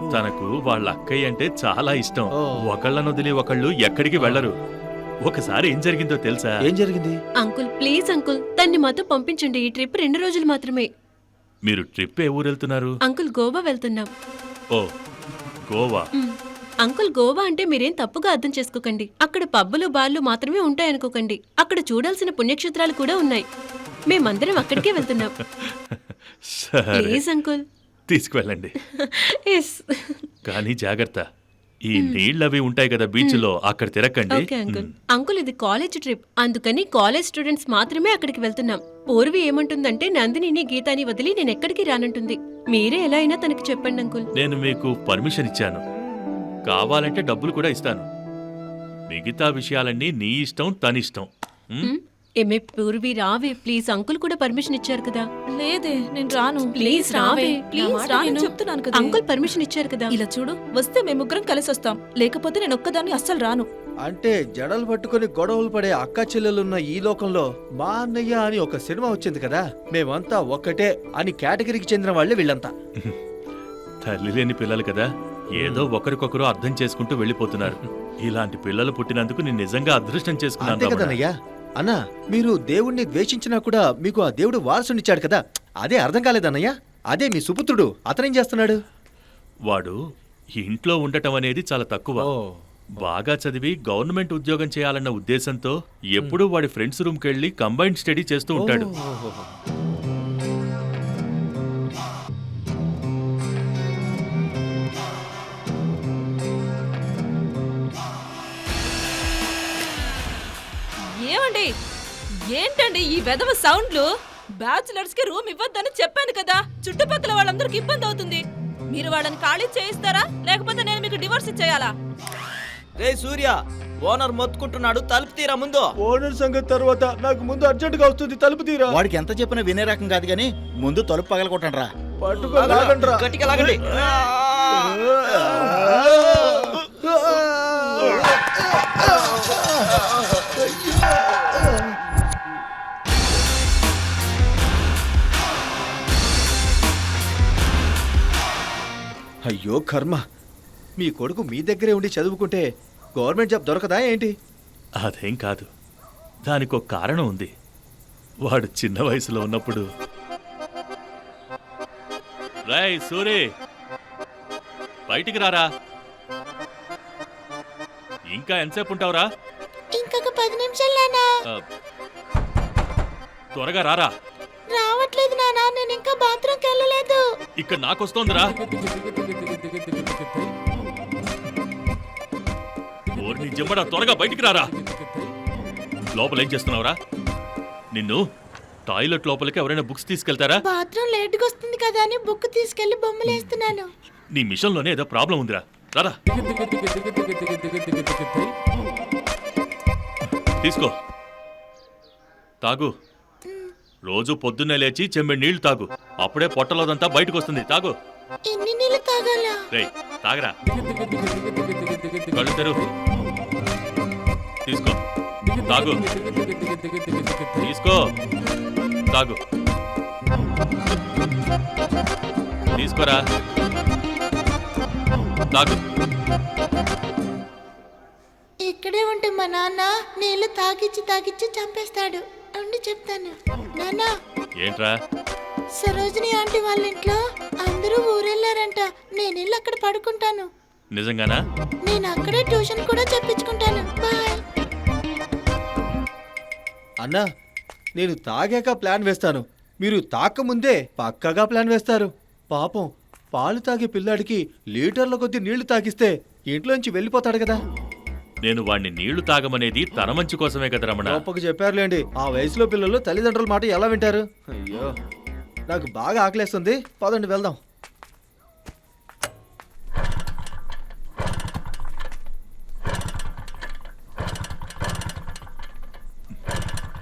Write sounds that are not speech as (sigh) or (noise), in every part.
తనకు వాళ్ళ అక్కయ్య అంటే చాలా ఇష్టం. ఒకళ్ళను వదిలి ఒకళ్ళు ఎక్కడికి వెళ్ళరు. ఒకసారి ఏం జరిగిందో తెలుసా? ఏం జరిగింది? అంకుల్ ప్లీజ్ అంకుల్ తన్ని మాతో పంపించండి. ఈ ట్రిప్ రెండు రోజులు మాత్రమే. మీరు ట్రిప్ ఏ ఊరు వెళ్తున్నారు అంకుల్ గోవా వెళ్తున్నాం. ఓ గోవా? మ్. అంకుల్ గోవా అంటే మీరేం తప్పుగా అర్థం చేసుకోకండి. అక్కడ పబ్బులు బార్లు మాత్రమే ఉంటాయనుకోకండి. అక్కడ చూడాల్సిన పుణ్యక్షేత్రాలు కూడా ఉన్నాయి. మేమందరం అక్కడికే వెళ్తున్నాం. (laughs) సరే. Please uncle. తీసుకువెళ్ళండి. (laughs) ఎస్ కానీ జాగ్రత్త. ఈ నీళ్ళవి ఉంటాయి కదా బీచ్లో అక్కడ ఓకే అంకుల్ అంకుల్ ఇది కాలేజ్ ట్రిప్ అందుకని కాలేజ్ స్టూడెంట్స్ మాత్రమే అక్కడికి వెళ్తున్నాం. పూర్వి ఏమంటుందంటే నందినిని గీతాని వదిలి నేను ఎక్కడికి రానంటుంది. మీరే ఎలా అయినా తనకి చెప్పండి అంకుల్ నేను మీకు పర్మిషన్ ఇచ్చాను. కావాలంటే డబ్బులు కూడా ఇస్తాను. మిగతా విషయాలన్నీ నీ ఇష్టం తనిష్టం ఉమ్? మ్? ఏమే పూర్వి రావే ప్లీజ్. అంకుల్ కూడా పర్మిషన్ ఇచ్చారు కదా. లేదే నేను రాను. ప్లీజ్ రావే. ప్లీజ్ రాను. చెప్తున్నాను కదా. అంకుల్ పర్మిషన్ ఇచ్చారు కదా. ఇలా చూడు వస్తే మేము ముగ్గురం కలిసి వస్తాం లేకపోతే నేను ఒక్కదాన్ని అస్సలు రాను. అంటే జడలు పట్టుకొని గొడవలు పడే అక్క చెల్లెలున్న ఈ లోకంలో మా అన్నయ్య అని ఒక సినిమా వచ్చింది కదా. మేమంతా ఒక్కటే అని కేటగిరీకి చెందిన వాళ్ళే వీళ్ళంతా. తల్లి లేని పిల్లలు కదా. ఏదో ఒకరికొకరు అర్థం చేసుకుంటూ వెళ్ళిపోతున్నారు. ఇలాంటి పిల్లలు పుట్టినందుకు నేను నిజంగా అదృష్టం చేసుకున్నాను రమణ. అన్నా మీరు దేవుణ్ణి ద్వేషించినా కూడా మీకు ఆ దేవుడు వారసునిచ్చాడు కదా. అదే అర్థం కాలేదన్నయ్య అదే మీ సుపుత్రుడు. అతనేం చేస్తున్నాడు? వాడు ఇంట్లో ఉండటం అనేది చాలా తక్కువ. బాగా చదివి గవర్నమెంట్ ఉద్యోగం చేయాలన్న ఉద్దేశంతో ఎప్పుడూ వాడి ఫ్రెండ్స్ రూమ్కి వెళ్ళి కంబైన్డ్ స్టడీ చేస్తూ ఉంటాడు. ఏంటండి ఈ వెధవ సౌండ్లు? బ్యాచులర్స్కి రూమ్ ఇవ్వద్దని చెప్పాను కదా. చుట్టుపక్కల వాళ్ళందరికి ఇబ్బంది అవుతుంది. మీరు వాళ్ళని ఖాళీ చేయిస్తారా? లేకపోతే నేను మీకు డివోర్స్ ఇచ్చేయాలా? రే సూర్య ఓనర్ మొత్తుకుంటున్నాడు తలుపు తీరా ముందు. ఓనర్ సంగతి తర్వాత నాకు ముందు అర్జెంటుగా వస్తుంది తలుపు తీరా. వాడికి ఎంత చెప్పినా వినే రకం కాదు కానీ ముందు తలుపు పగలగొట్టండి రా పట్టుకో లాగండ్రా. గట్టిగా లాగండి. అయ్యో కర్మ. మీ కొడుకు మీ దగ్గరే ఉండి చదువుకుంటే గవర్నమెంట్ జాబ్ దొరకదా ఏంటి? అదేం కాదు. దానికి ఒక కారణం ఉంది. వాడు చిన్న వయసులో ఉన్నప్పుడు. రాయ్ సూరి. బయటికి రారా. ఇంకా ఎంతసేపు ఉంటావురా? ఇంకొక పది నిమిషాలు నానా. ఆ, త్వరగా రారా. రావట్లేదు నానా. నేను ఇంకా బాత్రూమ్కి వెళ్ళలేదు. ఇక్కడ నాకొస్తోందిరా. ఓర్ని జిమ్మడా త్వరగా బయటికి రారా. లోపల ఏం చేస్తున్నావురా? నిన్ను టాయిలెట్ లోపలికి ఎవరైనా బుక్స్ తీసుకెళ్తారా? బాత్రూమ్ లేట్గా వస్తుంది కదా అని బుక్ తీసుకెళ్ళి బొమ్మలు వేస్తున్నాను. నీ మిషన్లోనే ఏదో ప్రాబ్లం ఉందిరా. రారా. తీసుకో. తాగు. రోజు పొద్దున్నే లేచి చెమ్మెడి నీళ్ళు తాగు. అప్పుడే పొట్టలోదంతా బయటకు వస్తుంది తాగు. ఎన్ని నీళ్ళు తాగాలా? రేయ్ తాగరా. కళ్ళు తెరువు. తీసుకో. తాగు. తీసుకో. తాగు. తీసుకోరా. తాగు. ఇక్కడే ఉంటే మా నాన్న నీళ్ళు తాగిచ్చి తాగిచ్చి చంపేస్తాడు. ఉండి చెప్తాను. నాన్న. ఏంట్రా? సరోజిని ఆంటీ వాళ్ళ ఇంట్లో అందరూ ఊరెళ్ళారంట. నేను వెళ్ళి అక్కడ పడుకుంటాను. నిజంగానా? నేను అక్కడే ట్యూషన్ కూడా చెప్పించుకుంటాను. బాయ్. అన్నా నేను తాగాక ప్లాన్ వేస్తాను. మీరు తాకముందే పక్కగా ప్లాన్ వేస్తారు. పాపం పాలు తాగే పిల్లాడికి లీటర్ల కొద్ది నీళ్ళు తాగిస్తే ఇంట్లోంచి వెళ్ళిపోతాడు కదా. నేను వాణ్ణి నీళ్ళు తాగమనేది తన మంచి కోసమే కదా రమణ. గొప్పకు చెప్పారులేండి. ఆ వయసులో పిల్లలు తల్లిదండ్రుల మాట ఎలా వింటారు? అయ్యో నాకు బాగా ఆకలేస్తుంది. పదండి వెళ్దాం.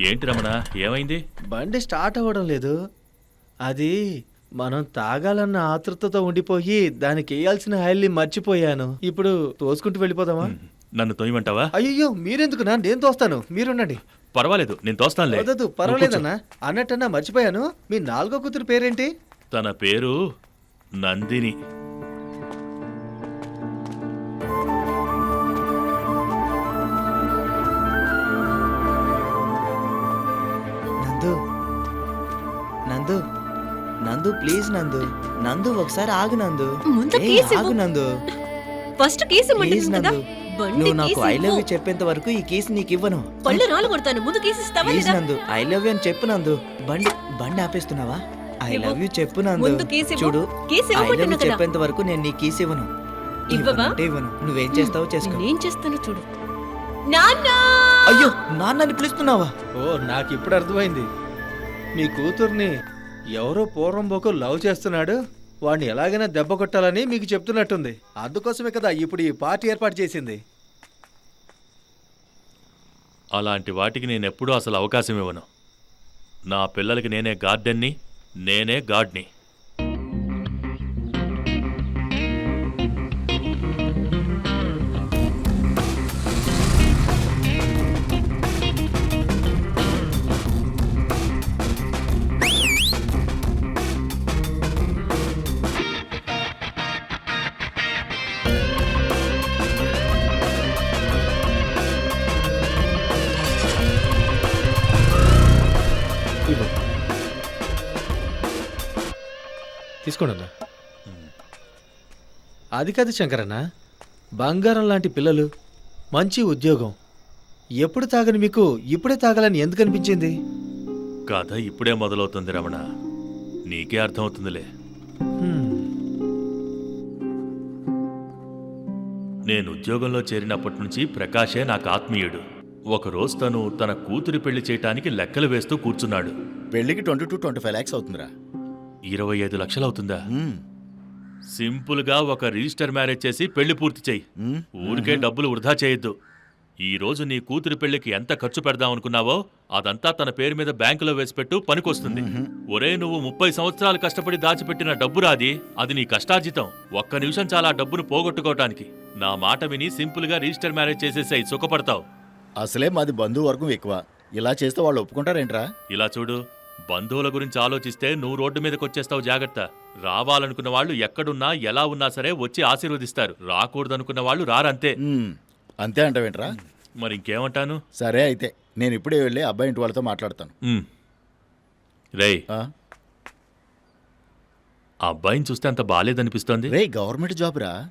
ఏంటి రమణ ఏమైంది? బండి స్టార్ట్ అవ్వడం లేదు. అది మనం తాగాలన్న ఆతృతతో ఉండిపోయి దానికి వేయాల్సిన ఆయిల్ని మర్చిపోయాను. ఇప్పుడు తోసుకుంటూ వెళ్ళిపోదామా? నన్ను తోయమంటావా? అయ్యో మీరెందుకునా? నేను తోస్తాను. మీరుండండి. పర్వాలేదు నేను తోస్తానులే. వదదు పర్వాలేదన్నా. అన్నట్టన్నా మర్చిపోయాను. మీ నాలుగో కూతురు పేరేంటి? తన పేరు నందిని. నందు. నందు. నందు ప్లీజ్ నందు. నందు ఒకసారి ఆగు నందు. ఆగు నందు. ఫస్ట్ కేసు ప్లీజ్ నందు. నువ్వు నాకు ఐ లవ్. యూ చెప్పేంత వరకు ఈ కేసు నీకు ఇవ్వను. పళ్ళు రాళ్ళు కొడతాను. ముందు కేసు ఇస్తావా ప్లీజ్ లేదా నందు. ఐ లవ్ యూ అని చెప్పు నందు. బండి బండి ఆపేస్తున్నావా? ఐ. లవ్ యూ చెప్పు నందు. ముందు కీస్ ఇవ్వు. చూడు కీస్ ఐ లవ్ యూ ఇవ్వమంటున్నా కదా. చెప్పేంత వరకు నేను నీ కీస్ ఇవ్వను. ఇవ్వవా? ఇవ్వను. నువ్వేం చేస్తావో చేసుకో. నేనేం చేస్తానో చూడు. నాన్న! అయ్యో నాన్నని పిలుస్తున్నావా? ఓ నాకు ఇప్పుడు అర్థమైంది. మీ కూతుర్ని ఎవరో పూర్వం బోకు లవ్ చేస్తున్నాడు? వాడిని ఎలాగైనా దెబ్బ కొట్టాలని మీకు చెప్తున్నట్టుంది. అందుకోసమే కదా ఇప్పుడు ఈ పార్టీ ఏర్పాటు చేసింది. అలాంటి వాటికి నేను ఎప్పుడూ అసలు అవకాశం ఇవ్వను. నా పిల్లలకి నేనే గార్డెన్ని నేనే గాడ్ని. తీసుకోండి అన్న అది కాదు శంకరన్న బంగారం లాంటి పిల్లలు మంచి ఉద్యోగం. ఎప్పుడు తాగని మీకు ఇప్పుడే తాగాలని ఎందుకు అనిపించింది? కథ ఇప్పుడే మొదలవుతుంది రమణ. నీకే అర్థమవుతుందిలే. నేను ఉద్యోగంలో చేరినప్పటి నుంచి ప్రకాషే నాకు ఆత్మీయుడు. ఒకరోజు తను తన కూతురి పెళ్ళి చేయటానికి లెక్కలు వేస్తూ కూర్చున్నాడు. పెళ్ళికి twenty two twenty five lakhs అవుతుందిరా. ఇరవై ఐదు లక్షలవుతుందా? మ్మ్. సింపుల్గా ఒక రిజిస్టర్ మ్యారేజ్ చేసి పెళ్ళి పూర్తి చేయి. ఊరికే డబ్బులు వృధా చేయొద్దు. ఈ రోజు నీ కూతురి పెళ్ళికి ఎంత ఖర్చు పెడదాం అనుకున్నావో అదంతా తన పేరు మీద బ్యాంకులో వేసిపెట్టు పనికొస్తుంది. ఒరే నువ్వు ముప్పై సంవత్సరాలు కష్టపడి దాచిపెట్టిన డబ్బు రాది. అది నీ కష్టార్జితం. ఒక్క నిమిషం చాలా డబ్బును పోగొట్టుకోవటానికి. నా మాట విని సింపుల్గా రిజిస్టర్ మ్యారేజ్ చేసేసాయి. సుఖపడతావు. అసలే మాది బంధువర్గం ఎక్కువ. ఇలా చేస్తే వాళ్ళు ఒప్పుకుంటారేంట్రా? ఇలా చూడు. బంధువుల గురించి ఆలోచిస్తే నువ్వు రోడ్డు మీదకి వచ్చేస్తావు జాగ్రత్త. రావాలనుకున్న వాళ్ళు ఎక్కడున్నా ఎలా ఉన్నా సరే వచ్చి ఆశీర్వదిస్తారు. రాకూడదనుకున్న వాళ్ళు రారంతే. అంతే అంటావేంట్రా? మరి ఇంకేమంటాను? సరే అయితే నేను ఇప్పుడే వెళ్ళి అబ్బాయి ఇంటి వాళ్ళతో మాట్లాడతాను. ఉమ్. రేయ్. ఆ? ఆ? అబ్బాయిని చూస్తే అంత బాలేదనిపిస్తోంది? రేయ్ గవర్నమెంట్ జాబ్ రా.